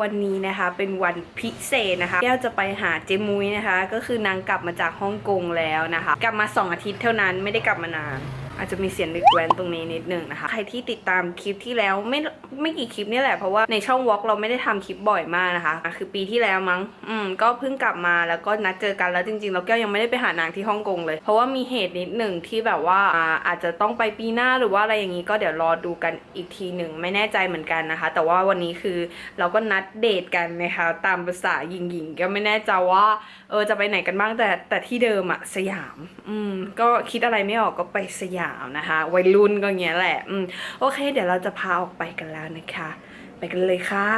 วันนี้นะคะเป็นวันพิเศษนะคะแก้วจะไปหาเจมุ้ยนะคะ ก็คือนางกลับมาจากฮ่องกงแล้วนะคะ กลับมา 2 อาทิตย์เท่านั้นไม่ได้กลับมานาน อาจจะมีเสียงดึกแว้นตรงนี้นิดนึงนะคะ ใครที่ติดตามคลิปที่แล้วไม่ไม่กี่คลิปนี่แหละเพราะว่าในช่องวอล์กเราไม่ได้ทำคลิปบ่อยมากนะคะะคือปีที่แล้วมั้ง อืม ก็เพิ่งกลับมาแล้วก็นัดเจอกันแล้วจริงๆเราแก้วยังไม่ได้ไปหานางที่ฮ่องกงเลย เพราะว่ามีเหตุนิดหนึ่งที่แบบว่าอ่าอาจจะต้องไปปีหน้าหรือว่าอะไรอย่างนี้ก็เดี๋ยวรอดูกันอีกทีหนึ่งไม่แน่ใจเหมือนกันนะคะ แต่ว่าวันนี้คือเราก็นัดเดทกันนะคะตามภาษาหญิงๆก็ไม่แน่ใจว่าเออจะไปไหนกันบ้างแต่แต่ที่เดิมอะสยาม อืม ก็คิดอะไรไม่ออกก็ไปสยามนะคะ วัยรุ่นก็อย่างเงี้ยแหละอืมโอเค เดี๋ยวเราจะพาออกไปกันแล้วนะคะ ไปกันเลยค่ะ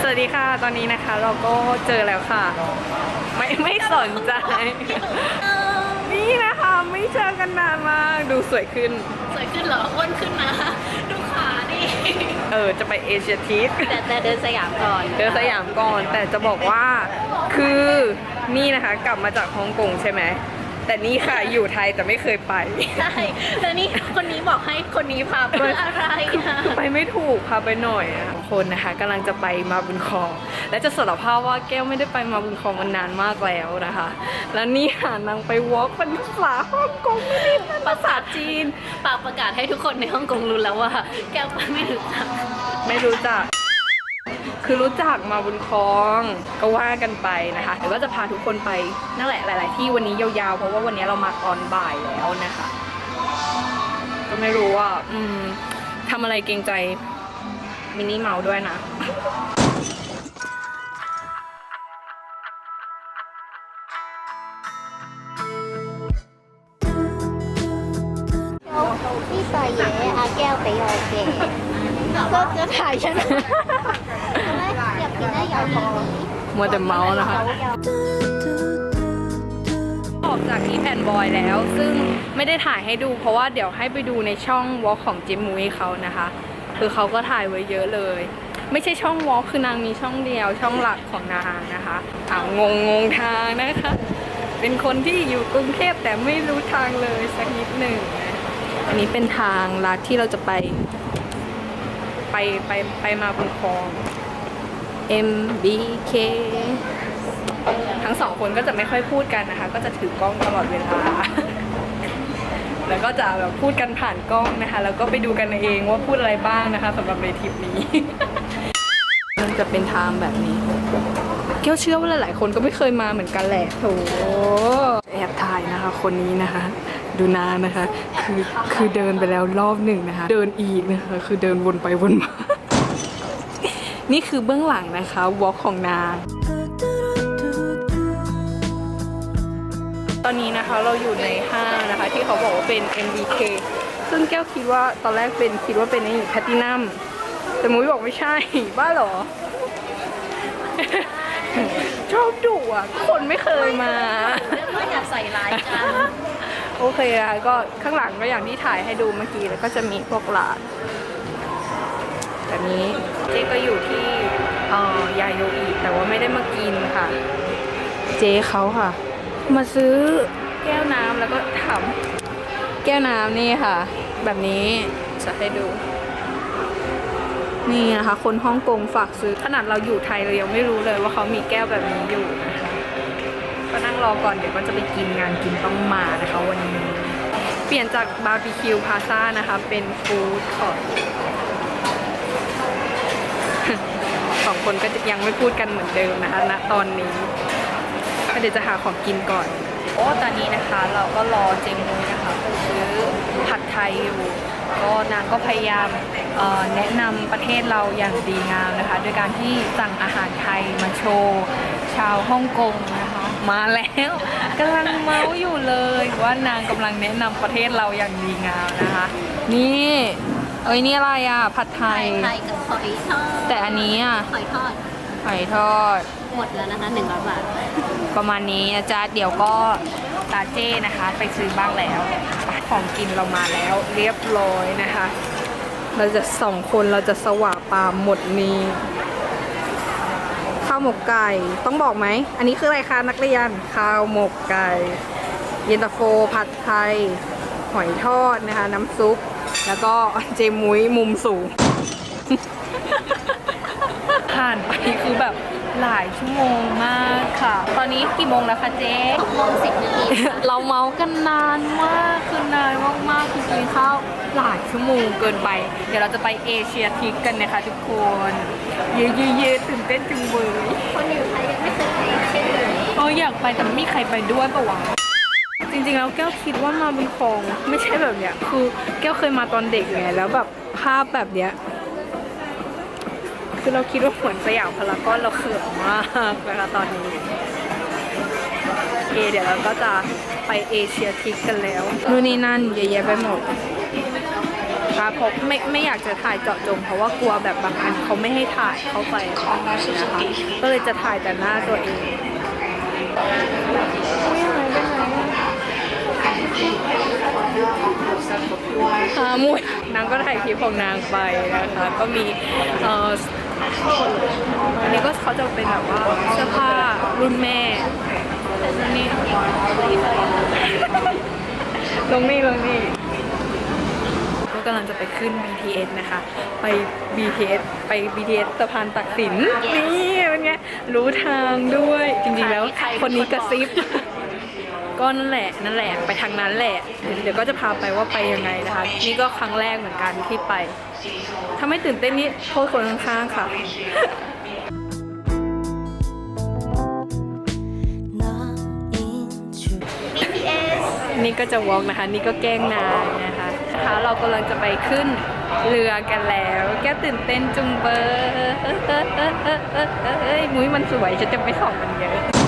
สวัสดีค่ะ ตอนนี้นะคะ เราก็เจอแล้วค่ะ ไม่ไม่สนใจ นี่นะคะ ไม่เจอกันนานมาก ดูสวยขึ้น สวยขึ้นเหรออ้วนขึ้นนะ ดู เออจะไปเอเชียทีสแต่แต่เดินสยามก่อนเดินสยามก่อนแต่จะบอกว่าคือนี่นะคะกลับมาจากฮ่องกงใช่ไหม แต่นี่ค่ะอยู่ไทยแต่ไม่เคยไปใช่แล้วนี่คนนี้บอกให้คนนี้พาไปอะไรนะไปไม่ถูกพาไปหน่อยอะคนนะคะกำลังจะไปมาบุญครอง และจะสารภาพว่าแก้วไม่ได้ไปมาบุญครองมานานมากแล้วนะคะ แล้วนี่หานางไปวอล์กเป็นภาษาฮ่องกงไม่ได้เป็นภาษาจีนปากประกาศให้ทุกคนในฮ่องกงรู้แล้วว่า แก้วไม่รู้จักไม่รู้จัก คือรู้จักมาบุญคลองก็ว่ากันไปนะคะเดี๋ยว่าจะพาทุกคนไปนั่นแหละหลาย ๆ ที่วันนี้ยาวๆ เพราะว่าวันนี้เรามาตอนบ่ายแล้วนะคะ ก็ไม่รู้ว่า อืมทำอะไรเกรงใจมินิเมาด้วยนะพี่สายเยอาแก้วไปยอเกก็จะถ่ายฉัน มัวแต่เมาส์นะคะ ออกจากอีแอนบอยแล้ว ซึ่งไม่ได้ถ่ายให้ดู เพราะว่าเดี๋ยวให้ไปดูในช่องวอล์กของจิมมุ้ยเขานะคะ คือเขาก็ถ่ายไว้เยอะเลย ไม่ใช่ช่องวอล์กคือนางมีช่องเดียวช่องหลักของนางนะคะอ่างงงงทางนะคะ เป็นคนที่อยู่กรุงเทพแต่ไม่รู้ทางเลยสักนิดหนึ่งอันนี้เป็นทางลัดที่เราจะไป ไปไปไปมาบุญครอง MBK ทั้งสองคนก็จะไม่ค่อยพูดกันนะคะ ก็จะถือกล้องตลอดเวลา แล้วก็จะแบบพูดกันผ่านกล้องนะคะ แล้วก็ไปดูกันเองว่าพูดอะไรบ้างนะคะสำหรับในทริปนี้ มันจะเป็นทางแบบนี้เกี้ยวเชื่อว่าหลายๆคนก็ไม่เคยมาเหมือนกันแหละโถแอบถ่ายนะคะ คนนี้นะคะ ดูนานะคะ คือคือเดินไปแล้วรอบหนึ่งนะคะ เดินอีกนะคะ คือเดินวนไปวนมา นี่คือเบื้องหลังนะคะวอล์กของนางตอนนี้นะคะเราอยู่ในห้างนะคะ ที่เขาบอกว่าเป็น MBK ซึ่งแก้วคิดว่าตอนแรกเป็นคิดว่าเป็นไอ้แพตตินัมแต่มุ้ยบอกไม่ใช่ บ้าเหรอ ชอบดุอะ คนไม่เคยมาเรื่องว่าอย่าใส่ร้ายกันโอเคอะก็ข้างหลังก็อย่างที่ถ่ายให้ดูเมื่อกี้แล้วก็จะมีพวกหลาดแบบนี้ เจ๊ก็อยู่ที่เอ่อยาโยอีแต่ว่าไม่ได้มากินค่ะ เจ๊เขาค่ะ มาซื้อแก้วน้ำแล้วก็ถามแก้วน้ำนี่ค่ะ แบบนี้จะให้ดู นี่นะคะ คนฮ่องกงฝากซื้อขนาดเราอยู่ไทยเรายังไม่รู้เลยว่าเขามีแก้วแบบนี้อยู่นะคะก็นั่งรอก่อนเดี๋ยวก็จะไปกินงานกินต้องมานะคะวันนี้ เปลี่ยนจากบาร์บีคิวพาซ่านะคะ เป็นฟู้ดคอร์ท สอง คนก็ยังไม่พูดกันเหมือนเดิมนะคะณตอนนี้ก็เดี๋ยวจะหาของกินก่อน โอ้ตอนนี้นะคะเราก็รอเจมมุยนะคะไปซื้อผัดไทยอยู่ก็นางก็พยายามแนะนำประเทศเราอย่างดีงามนะคะโดยการที่สั่งอาหารไทยมาโชว์ชาวฮ่องกงนะคะมาแล้วกำลังเมาอยู่เลยว่านางกำลังแนะนำประเทศเราอย่างดีงามนะคะ นี่ เอ้ยนี่อะไรอะ ผัดไทไข่ยไข่กับหอยทอดแต่อันนี้อะหอยทอดหอยทอด หมดแล้วนะคะหนึ่งร้อยบาท ประมาณนี้นะจ๊ะเดี๋ยวก็ตาเจ้นะคะ ไปซื้อบ้างแล้วไปของกินเรามาแล้วเรียบร้อยนะคะ เราจะสองคนเราจะสว่าปามหมดนี้ ข้าวหมกไก่ต้องบอกไหม อันนี้คืออะไรคะนักเรียนข้าวหมกไก่ เย็นตาโฟผัดไทย หอยทอดนะคะ น้ำซุป แล้วก็เจมุ้ยมุมสูง ผ่านไปคือแบบหลายชั่วโมงมากค่ะ ตอนนี้กี่โมงแล้วคะเจ๊หกโมงสิบนาทีค่ะเราเมากันนานมากคือนานมากๆคือกินข้าวหลายชั่วโมงเกินไป เดี๋ยวเราจะไปเอเชียทริกกันนะคะทุกคนเยอะๆๆตื่นเต้นจังเลยคนอยู่ไทยยังไม่เคยไปเช่นเลยเอออยากไปแต่ไม่มีใครไปด้วยปะวะ จริงๆแล้วแก้วคิดว่ามาบนคลองไม่ใช่แบบเนี้ย คือแก้วเคยมาตอนเด็กไงแล้วแบบภาพแบบเนี้ยคือเราคิดว่าเหมือนสยามพารากอนเราเขินมากนะคะตอนนี้โอเคเดี๋ยวเราก็จะไปเอเชียทิกกันแล้วนู่นนี่นั่นเยอะแยะไปหมดค่ะเพราะไม่ไม่อยากจะถ่ายเจาะจง เพราะว่ากลัวแบบบางอันเขาไม่ให้ถ่ายเข้าไปนะคะก็เลยจะถ่ายแต่หน้าตัวเองอุ๊ยหายไปไหน อะอ่ามุยนางก็ถ่ายคลิปของนางไปนะคะ ก็มีเอ่ออันนี้ก็เขาจะเป็นแบบว่าเสื้อผ้ารุ่นแม่นี่ลงนี่ลงนี่ก็กำลังจะไปขึ้น BTS นะคะ ไป BTS ไป BTS สะพานตักสินนี่เป็นไงรู้ทางด้วย จริงๆแล้วคนนี้กระซิบ ก็นั่นแหละนั่นแหละไปทางนั้นแหละ เดี๋ยวก็จะพาไปว่าไปยังไงนะคะ นี่ก็ครั้งแรกเหมือนกันที่ไป ถ้าไม่ตื่นเต้นนี่โทษคนข้างๆค่ะ นี่ก็จะวอล์กนะคะ นี่ก็แกล้งนายนะคะนะคะเรากำลังจะไปขึ้นเรือกันแล้ว แกตื่นเต้นจุงเบอร์เอ้ยมุ้ยมันสวยฉันจะไปส่องมันเยอะ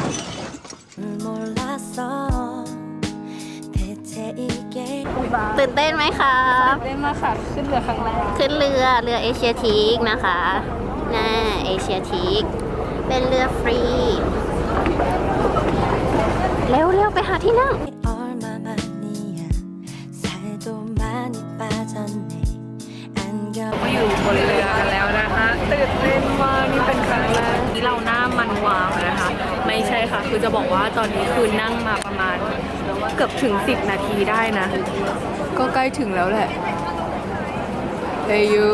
ตื่นเต้นไหมคะเล่นมากค่ะ ขึ้นเรือครั้งแรกขึ้นเรือเรือเอเชียทีกนะคะน่าเอเชียทีกเป็นเรือฟรี เร็วๆไปหาที่นั่ง อยู่บนเรือกันแล้วนะคะตื่นเต้นมากนี่เป็นครั้งแรกที่เราหน้ามันวาวนะคะ ไม่ใช่ค่ะ คือจะบอกว่าตอนนี้คือนั่งมาประมาณ เกือบถึง 10 นาทีได้นะ ก็ใกล้ถึงแล้วแหละเฮ้ยยู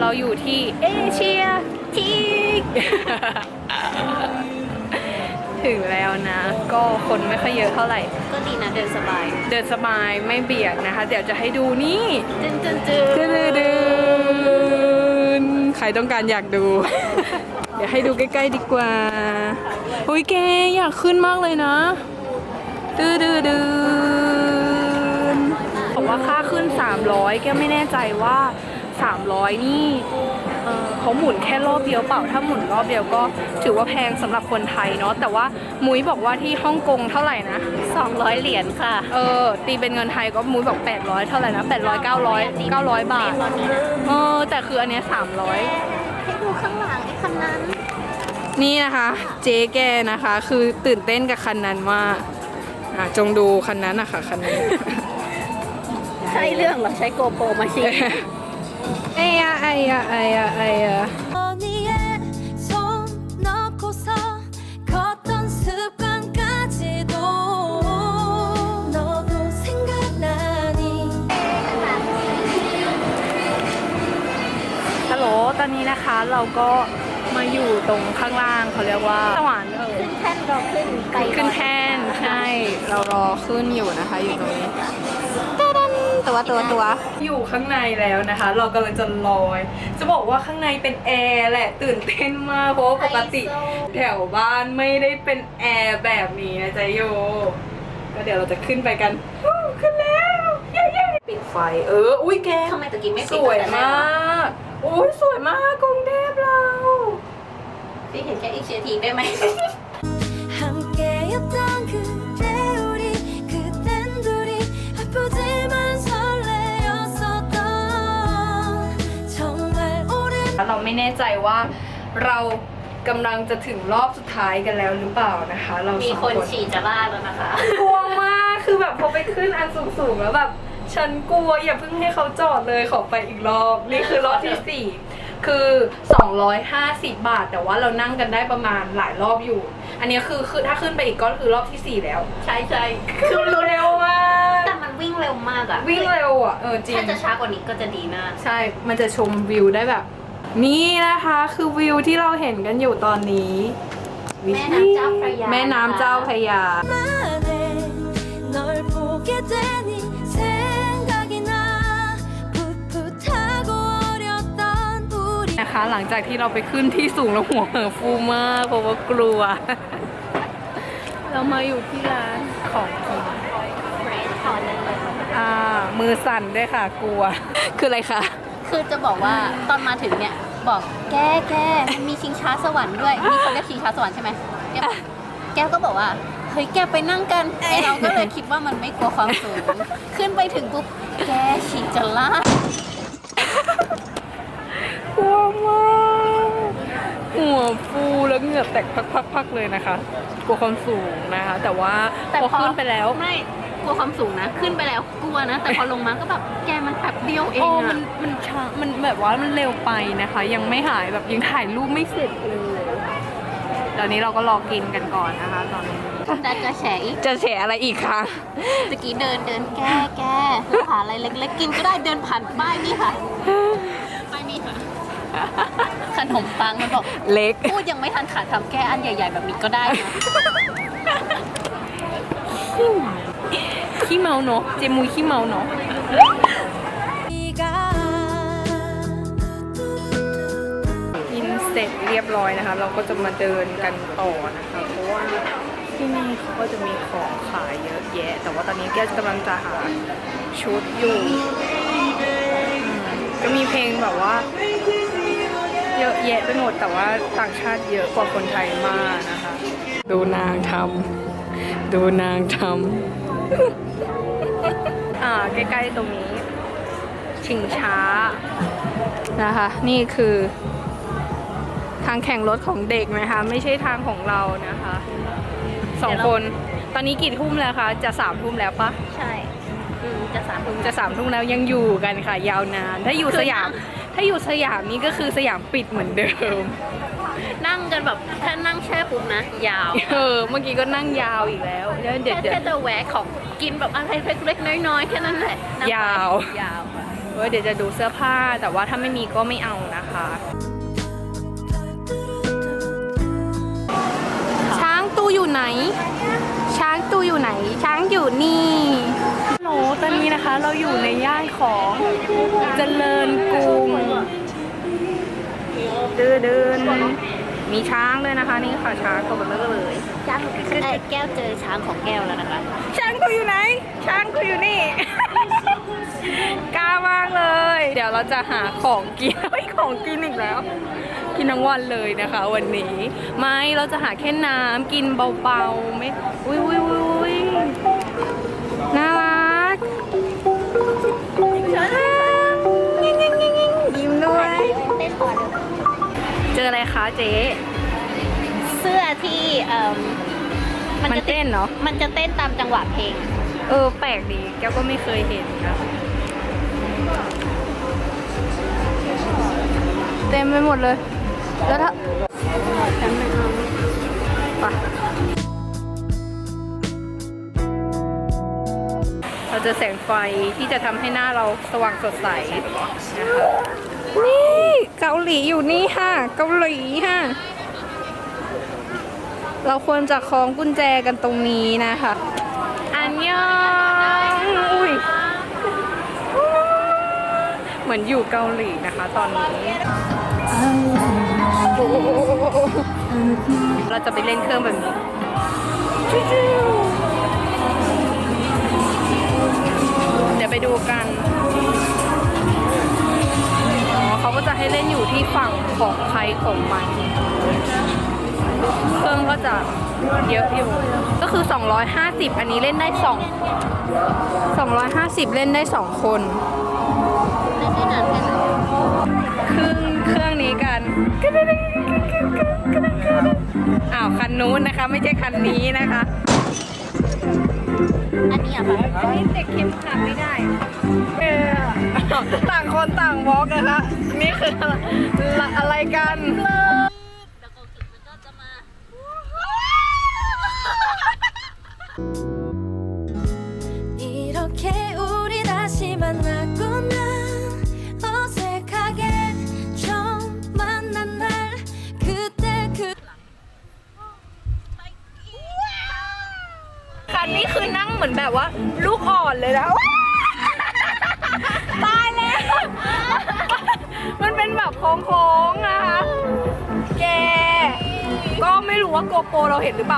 เราอยู่ที่เอเชียที ถึงแล้วนะ ก็คนไม่ค่อยเยอะเท่าไหร่ ก็ดีนะเดินสบาย เดินสบายไม่เบียดนะคะ เดี๋ยวจะให้ดูนี่จึนจึนจึนดืนดืนใครต้องการอยากดู เดี๋ยวให้ดูใกล้ๆดีกว่าอุ้ยแกอยากขึ้นมากเลยนะดืดดืนบอกว่าค่าขึ้น 300 แกไม่แน่ใจว่า 300 นี่เอ่อเขาหมุนแค่รอบเดียวเปล่าถ้าหมุนรอบเดียวก็ถือว่าแพงสำหรับคนไทยเนาะแต่ว่ามุ้ยบอกว่าที่ฮ่องกงเท่าไหร่นะ200 เหรียญค่ะ เออ ตีเป็นเงินไทยก็มุ้ยบอก 800 เท่าไหร่นะ 800 900 900 บาทตอนนี้นะเออ แต่คืออันเนี้ย300 ให้ดูข้างหลังไอ้คันนั้น นี่นะคะ เจ๊แกนะคะ คือตื่นเต้นกับคันนั้นมากอะจงดูคันนั้นนะคะคันนั้นใช่เรื่องเหรอ ใช้โกโปรมาชิงไอ้ยะไอ้ยะไอ้ยะไอ้ยะ นนี้นะคะ เราก็มาอยู่ตรงข้างล่างเขาเรียกว่าสวรรค์เออขึ้นแท่นรอขึ้นไกลขึ้นแท่นใช่เรารอขึ้นอยู่นะคะ อยู่ตรงนี้ตัวตัวตัวอยู่ข้างในแล้วนะคะ เรากำลังจะลอย จะบอกว่าข้างในเป็นแอร์แหละตื่นเต้นมากเพราะว่าปกติ แถวบ้านไม่ได้เป็นแอร์แบบนี้นะจ๊ะโยก็เดี๋ยวเราจะขึ้นไปกันฮู้ขึ้นแล้วเย้เย้ปิดไฟเอออุ้ยแกทำไมตะกี้ไม่สปิดวยตั้งแต่แรมาก โอ้ยสวยมากกรุงเทพเราที่เห็นแค่อีกเชียทีได้ไหมเราไม่แน่ใจว่าเรากำลังจะถึงรอบสุดท้ายกันแล้วหรือเปล่านะคะ เรามีงคนฉีดจะบ้าแล้วนะคะ กลัวมากคือแบบพอไปขึ้นอันสูงๆแล้วแบบ ฉันกลัวอย่าเพิ่งให้เขาจอดเลยขอไปอีกรอบ นี่คือรอบที่สี่คือ 250 บาท แต่ว่าเรานั่งกันได้ประมาณหลายรอบอยู่ อันนี้คือคือถ้าขึ้นไปอีกก็คือรอบที่สี่แล้ว ใช่ใช่คือเร็วมากแต่มันวิ่งเร็วมากอะวิ่งเร็วอะเออจริงถ้าจะช้ากว่านี้ก็จะดีมาก ใช่ มันจะชมวิวได้แบบ นี่นะคะคือวิวที่เราเห็นกันอยู่ตอนนี้ แม่น้ำเจ้าพระยาแม่น้ำเจ้าพระยา หลังจากที่เราไปขึ้นที่สูงแล้วหัวเหอฟูมากเพราะว่ากลัว เรามาอยู่ที่ร้านของกินอ่ามือสั่นด้วยค่ะ กลัว คืออะไรคะ คือจะบอกว่าตอนมาถึงเนี่ยบอกแกแกมันมีชิงช้าสวรรค์ด้วย มีคนเรียกชิงช้าสวรรค์ใช่ไหมแก้แก้ก็บอกว่าเฮ้ยแกไปนั่งกันไอเราก็เลยคิดว่ามันไม่กลัวความสูง ขึ้นไปถึงปุ๊บแกฉี่จะลาดกลัว มากหัวฟูแล้วเหงื่อแตกพักๆๆเลยนะคะ กลัวความสูงนะคะ แต่ว่าแต่พอขึ้นไปแล้ว ไม่กลัวความสูงนะ ขึ้นไปแล้วกลัวนะ แต่พอลงมาก็แบบแกมันแป๊บเดียวเองโอ้อะมันมันช้ามันแบบว่ามันเร็วไปนะคะ ยังไม่หายแบบยังถ่ายรูปไม่เสร็จเลยตอนนี้เราก็รอกินกันก่อนนะคะ ตอนนี้แต่จะแฉอีกจะแฉอะไรอีกคะตะกี้เดินเดินแก้แก้เราหาอะไรเล็กๆกินก็ได้เดินผ่านป้ายนี่ค่ะป้ายนี่ค่ะ ขนมปังมันบอกเล็ก พูดยังไม่ทันขาดทำแก้อันใหญ่ ๆ แบบนี้ก็ได้นะขี้เมาเนาะเจมุยขี้เมาเนาะ네가กินเสร็จเรียบร้อยนะคะ เราก็จะมาเดินกันต่อนะคะ เพราะว่าที่นี่เขาก็จะมีของขายเยอะแยะ แต่ว่าตอนนี้แก้วกำลังจะหาชุดอยู่อืมก็มีเพลงแบบว่า เยอะแยะไปหมดแต่ว่าต่างชาติเยอะกว่าคนไทยมากนะคะ ดูนางทำดูนางทำอ่าใกล้ๆตรงนี้ ชิงช้านะคะ นี่คือ ทางแข่งรถของเด็กนะคะ ไม่ใช่ทางของเรานะคะสองคน ตอนนี้กี่ทุ่มแล้วคะ จะสามทุ่มแล้วปะใช่อืมจะสามทุ่มจะสามทุ่มแล้วยังอยู่กันค่ะ ยาวนาน ถ้าอยู่สยาม ถ้าอยู่สยามนี่ก็คือสยามปิดเหมือนเดิม นั่งกันแบบถ้านั่งแช่ปุ๊บนะ ยาวเออ เมื่อกี้ก็นั่งยาวอีกแล้วเดี๋ยวเดี๋ยวแค่เดี๋ยว แค่จะแวะของกินแบบอะไรเล็กๆน้อยๆแค่นั้นแหละนั่งไปยาว ยาวค่ะเออเดี๋ยวจะดูเสื้อผ้าแต่ว่าถ้าไม่มีก็ไม่เอานะคะ ช้างตูอยู่ไหน ช้างตูอยู่ไหน ช้างอยู่นี่ ฮัลโหลตอนนี้นะคะเราอยู่ในย่านของเจริญกรุงเดินเดินมีช้างด้วยนะคะ นี่ค่ะช้างตัวเบลอเลยช้างเอ้ยแก้วเจอช้างของแก้วแล้วนะคะ ช้างกูอยู่ไหน ช้างกูอยู่นี่กล้ามากเลย เดี๋ยวเราจะหาของกินเฮ้ยของกินอีกแล้ว กินทั้งวันเลยนะคะ วันนี้ ไม่เราจะหาแค่น้ำกินเบาๆไม่อุ้ยอุ้ยอุ้ย เจออะไรคะเจ๊เสื้อที่เอ่มมันจะเต้นเนาะมันจะเต้นตามจังหวะเพลง เออ แปลกดีแก้วก็ไม่เคยเห็นนะเต็มไปหมดเลย แล้วถ้าฉันไม่เอาไปเราเจะแสงไฟที่จะทำให้หน้าเราสว่างสดใสนะคะ นี่เกาหลีอยู่นี่ค่ะ เกาหลีค่ะ เราควรจะคล้องกุญแจกันตรงนี้นะคะอันยองอุ้ยเหมือนอยู่เกาหลีนะคะตอนนี้เราจะไปเล่นเครื่องแบบนี้เดี๋ยวไปดูกัน เล่นอยู่ที่ฝั่งของใครของมันเครื่องก็จะเยอะอยู่ ก็คือ 250 อันนี้เล่นได้2 250 เล่นได้ 2 คนไม่ใช่นานแค่ไหนครึ่งเครื่องนี้กันอ้าวคันนู้นนะคะ ไม่ใช่คันนี้นะคะ อันนี้อะค่ะเด็กเข็มขัดไม่ได้เออต่างคนต่างวอล์กนะคะนี่คืออะไรอะไรกัน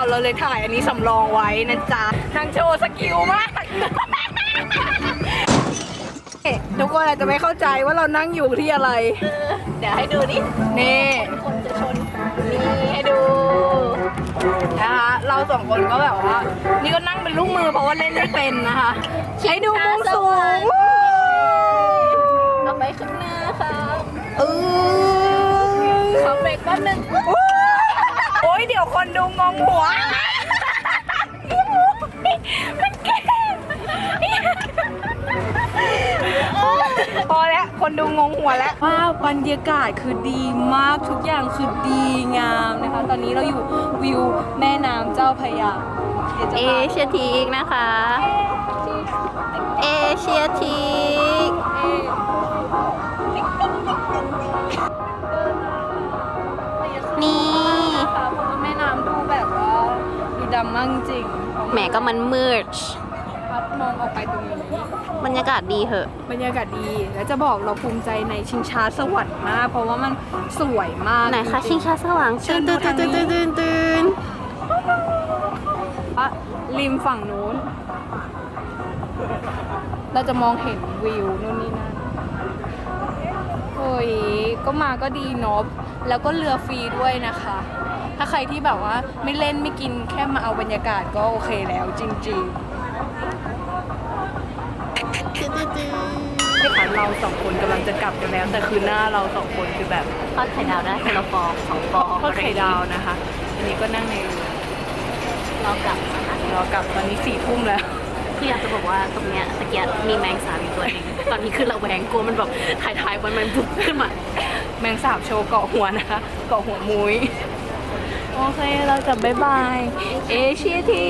าเห็นหรือเปล่าเราเลยถ่ายอันนี้สำรองไว้นะจ๊ะนางโชว์สกิลมาก ทุกคนอาจจะไม่เข้าใจว่าเรานั่งอยู่ที่อะไร เดี๋ยวให้ดูดินี่คนจะชนนี่ให้ดูนะคะเราสองคนก็แบบว่า นี่ก็นั่งเป็นลูกมือเพราะว่าเล่นไม่เป็นนะคะให้ดูมุมสูงต่อไปข้างหน้าค่ะเออขอเบรกแป๊บนึง โอ้ยเดี๋ยวคนดูงงหัวมันเก่งพอแล้ว คนดูงงหัวแล้วว้าวบรรยากาศคือดีมากทุกอย่างคือดีงามนะคะ ตอนนี้เราอยู่วิวแม่น้ำเจ้าพระยาดี๋ยวจะเอพาเชียทีกนะคะ เอเชียทีก ดูดำมากจริงแหมก็มันมืด พัดมองออกไปตรงนี้ บรรยากาศดีเหอะ บรรยากาศดี แล้วจะบอกเราภูมิใจในชิงช้าสวรรค์มาก เพราะว่ามันสวยมากไหนคะจชิริงงช้าสว่างเชิญดูตื่นทางนี้ตื่นตื่นตื่นตื่นๆอะริมฝั่งนู้น เราจะมองเห็นวิวนู่นนี่นั่นโอ้ยก็มาก็ดีเนบแล้วก็เรือฟรีด้วยนะคะ ถ้าใครที่แบบว่าไม่เล่นไม่กินแค่มาเอาบรรยากาศก็โอเคแล้วจริงๆไม่ค่ะเราสองคนกำลังจะกลับกันแล้ว แต่คือหน้าเราสองคนคือแบบทอดไข่ดาวได้คนละฟองสองฟองทอดไข่ดาวนะคะ อันนี้ก็นั่งในเรือเรากลับนะคะรอกลับตอนนี้สี่ทุ่มแล้วพี่อยากจะบอกว่าตรงเนี้ยตะเกียบมีแมงสาบอยู่ตัวหนึงตอนนี้คือเราแหวงกลัวมันแบบถ่ายถ่ายๆมันมันบุกขึ้นมา แมงสาบโชว์เกาะหัวนะคะ เกาะหัวมุ้ย โอเค เราจะบายบาย เอเชียที